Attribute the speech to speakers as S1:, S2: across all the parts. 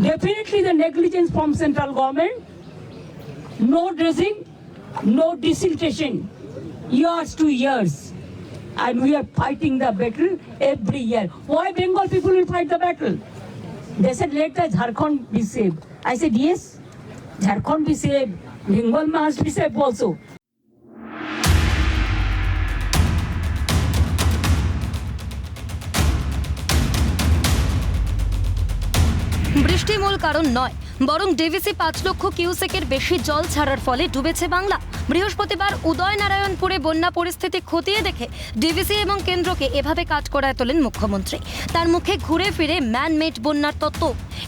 S1: Definitely the negligence from central government, no dressing, no dissertation, years to years. And we are fighting the battle every year. Why Bengal people will fight the battle? They said, let the Jharkhand be saved. I said, yes, Jharkhand be saved. Bengal must be saved also.
S2: বৃষ্টি মূল কারণ নয় বরং DVC পাঁচ লক্ষ কিউসেকের বেশি জল ছাড়ার ফলে ডুবেছে বাংলা বৃহস্পতিবার উদয়নারায়ণপুরে বন্যা পরিস্থিতি খতিয়ে দেখে ডিভিসি এবং কেন্দ্রকে এভাবে কাজ করায় তোলেন মুখ্যমন্ত্রী তার মুখে ঘুরে ফিরে ম্যানমেড বন্যার তত্ত্ব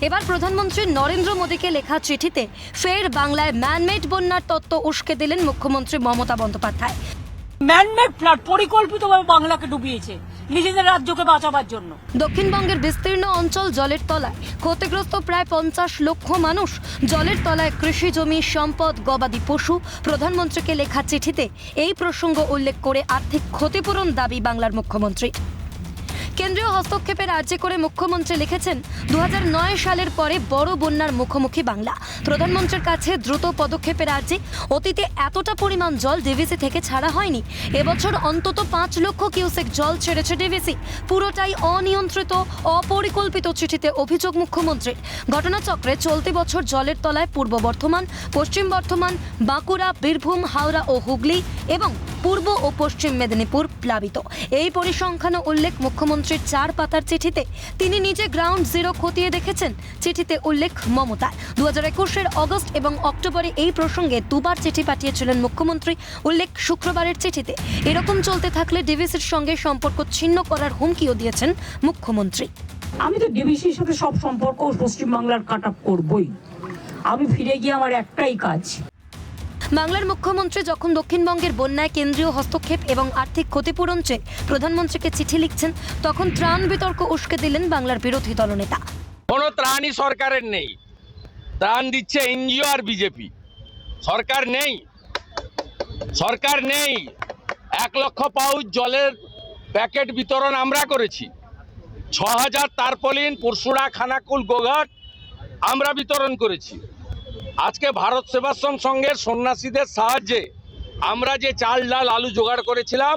S2: এবার প্রধানমন্ত্রী নরেন্দ্র মোদীকে লেখা চিঠিতে ফের বাংলায় ম্যানমেড বন্যার তত্ত্ব উস্কে দিলেন মুখ্যমন্ত্রী মমতা বন্দ্যোপাধ্যায়
S3: ম্যানমেড ফ্লাড পরিকল্পিতভাবে বাংলাকে ডুবিয়েছে নিজেদের রাজ্যকে বাঁচাবার জন্য
S2: দক্ষিণবঙ্গের বিস্তীর্ণ অঞ্চল জলের তলায় ক্ষতিগ্রস্ত প্রায় পঞ্চাশ লক্ষ মানুষ জলের তলায় কৃষি জমি সম্পদ গবাদি পশু প্রধানমন্ত্রীকে লেখা চিঠিতে এই প্রসঙ্গ উল্লেখ করে আর্থিক ক্ষতিপূরণ দাবি বাংলার মুখ্যমন্ত্রী কেন্দ্রীয় হস্তক্ষেপের আর্জি করে মুখ্যমন্ত্রী লিখেছেন দু সালের পরে বড় বন্যার মুখোমুখি বাংলা প্রধানমন্ত্রীর কাছে দ্রুত পদক্ষেপের আর্জি অতীতে এতটা পরিমাণ জল ডিভিসি থেকে ছাড়া হয়নি এবছর অন্তত পাঁচ লক্ষ কিউসেক জল ছেড়েছে ডিভিসি পুরোটাই অনিয়ন্ত্রিত অপরিকল্পিত চিঠিতে অভিযোগ মুখ্যমন্ত্রীর ঘটনাচক্রে চলতি বছর জলের তলায় পূর্ব বর্ধমান পশ্চিম বর্ধমান বাঁকুড়া বীরভূম হাওড়া ও হুগলি এবং পূর্ব ও পশ্চিম মেদিনীপুর প্লাবিত এই পরিসংখ্যানও উল্লেখ মুখ্যমন্ত্রীর চার পাতার চিঠিতে তিনি নিজে গ্রাউন্ড জিরো খতিয়ে দেখেছেন চিঠিতে উল্লেখ মমতা দু হাজার একুশের অগস্ট এবং অক্টোবরে এই প্রসঙ্গে দুবার চিঠি পাঠিয়েছিলেন মুখ্যমন্ত্রী উল্লেখ শুক্রবারের চিঠিতে এরকম চলতে থাকলে ডিভিসির সঙ্গে সম্পর্ক ছিন্ন করার হুমকিও দিয়েছেন মুখ্যমন্ত্রী
S3: আমি তো ডিভিসির সাথে সব সম্পর্ক পশ্চিমবাংলার কাট আপ করবই আমি ফিরে গিয়ে আমার একটাই কাজ
S2: বাংলার মুখ্যমন্ত্রী যখন দক্ষিণবঙ্গের বন্যায় কেন্দ্রীয় হস্তক্ষেপ এবং আর্থিক ক্ষতিপূরণ চেয়ে প্রধানমন্ত্রীকে চিঠি লিখছেন তখন ত্রাণ বিতর্ক উস্কে দিলেন বাংলার বিরোধী দলনেতা
S4: কোন ত্রাণই সরকারের নেই ত্রাণ দিচ্ছে এনজিও আর বিজেপি সরকার নেই সরকার নেই এক লক্ষ পাউচ জলের প্যাকেট বিতরণ আমরা করেছি ছ হাজার তারপলিন পরশুড়া খানাকুল গোঘাট আমরা বিতরণ করেছি আজকে ভারত সেবাশ্রম সংঘের সন্ন্যাসীদের সাহায্যে আমরা যে চাল ডাল আলু জোগাড় করেছিলাম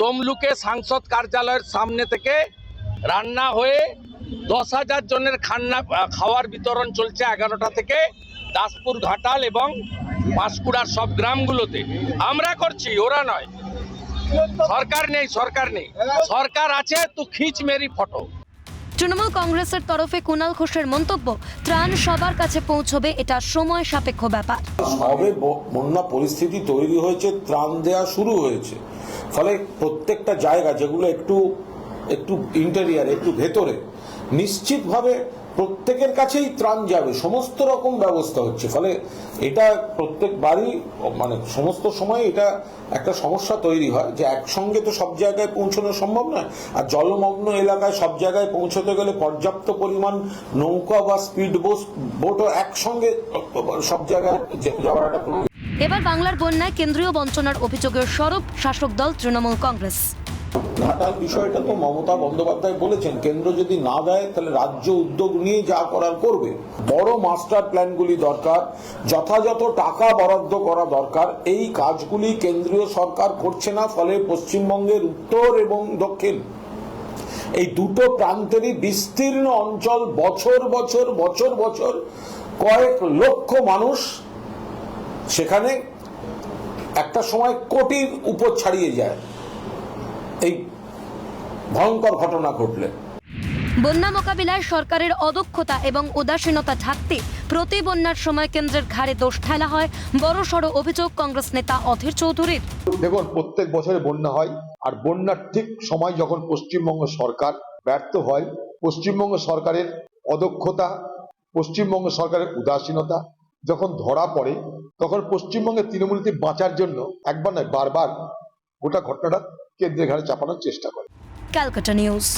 S4: তমলুকে সাংসদ কার্যালয়ের সামনে থেকে রান্না হয়ে দশ হাজার জনের খান্না খাওয়ার বিতরণ চলছে এগারোটা থেকে দাসপুর ঘাটাল এবং পাঁশকুড়ার সব গ্রামগুলোতে আমরা করছি ওরা নয় সরকার নেই সরকার নেই সরকার আছে তো খিচ মেরি ফটো
S2: তৃণমূল কংগ্রেসের তরফে কুনাল ঘোষের মন্তব্য ত্রাণ সবার কাছে পৌঁছবে এটা সময় সাপেক্ষ ব্যাপার
S5: সবে বন্যা পরিস্থিতি তৈরি হয়েছে ত্রাণ দেওয়া শুরু হয়েছে ফলে প্রত্যেকটা জায়গা যেগুলো একটু একটু ইন্টেরিয়ার একটু ভেতরে নিশ্চিতভাবে প্রত্যেকের কাছেই ত্রাণ যাবে সমস্ত রকম ব্যবস্থা হচ্ছে ফলে এটা প্রত্যেকবারই মানে সমস্ত সময় এটা একটা সমস্যা তৈরি হয় যে একসঙ্গে তো সব জায়গায় পৌঁছানো সম্ভব নয় আর জলমগ্ন এলাকায় সব জায়গায় পৌঁছতে গেলে পর্যাপ্ত পরিমাণ নৌকা বা স্পিড বোস বোটও একসঙ্গে সব জায়গায় যাওয়াটা
S2: এবার বাংলার বন্যায় কেন্দ্রীয় বঞ্চনার অভিযোগের স্বরূপ শাসক দল তৃণমূল কংগ্রেস
S5: ঘাটার বিষয়টা তো মমতা বন্দ্যোপাধ্যায় বলেছেন কেন্দ্র যদি না দেয় তাহলে রাজ্য উদ্যোগ নিয়ে যা করার করবে বড় মাস্টার প্ল্যানগুলি দরকার যথাযথ টাকা বরাদ্দ করা দরকার এই কাজগুলি কেন্দ্রীয় সরকার করছে না ফলে পশ্চিমবঙ্গের উত্তর এবং দক্ষিণ এই দুটো প্রান্তেরই বিস্তীর্ণ অঞ্চল বছর বছর বছর বছর কয়েক লক্ষ মানুষ সেখানে একটা সময় কোটির উপর ছাড়িয়ে যায় এই ভয়ঙ্কর ঘটনা ঘটলে
S2: বন্যা মোকাবিলায় সরকারের অদক্ষতা এবং উদাসীনতা ঢাকতে প্রতি বন্যার সময় কেন্দ্রের ঘাড়ে দোষ ঠেলা হয় বড় সড় অভিযোগ কংগ্রেস নেতা অধীর চৌধুরীর
S5: দেখুন প্রত্যেক বছরে বন্যা হয় আর বন্যার ঠিক সময় যখন পশ্চিমবঙ্গ সরকার ব্যর্থ হয় পশ্চিমবঙ্গ সরকারের অদক্ষতা পশ্চিমবঙ্গ সরকারের উদাসীনতা যখন ধরা পড়ে তখন পশ্চিমবঙ্গের তৃণমূলকে বাঁচার জন্য একবার নয় বারবার গোটা ঘটনাটা কেন্দ্রের ঘাড়ে চাপানোর চেষ্টা করে
S6: ক্যালকাটা নিউজ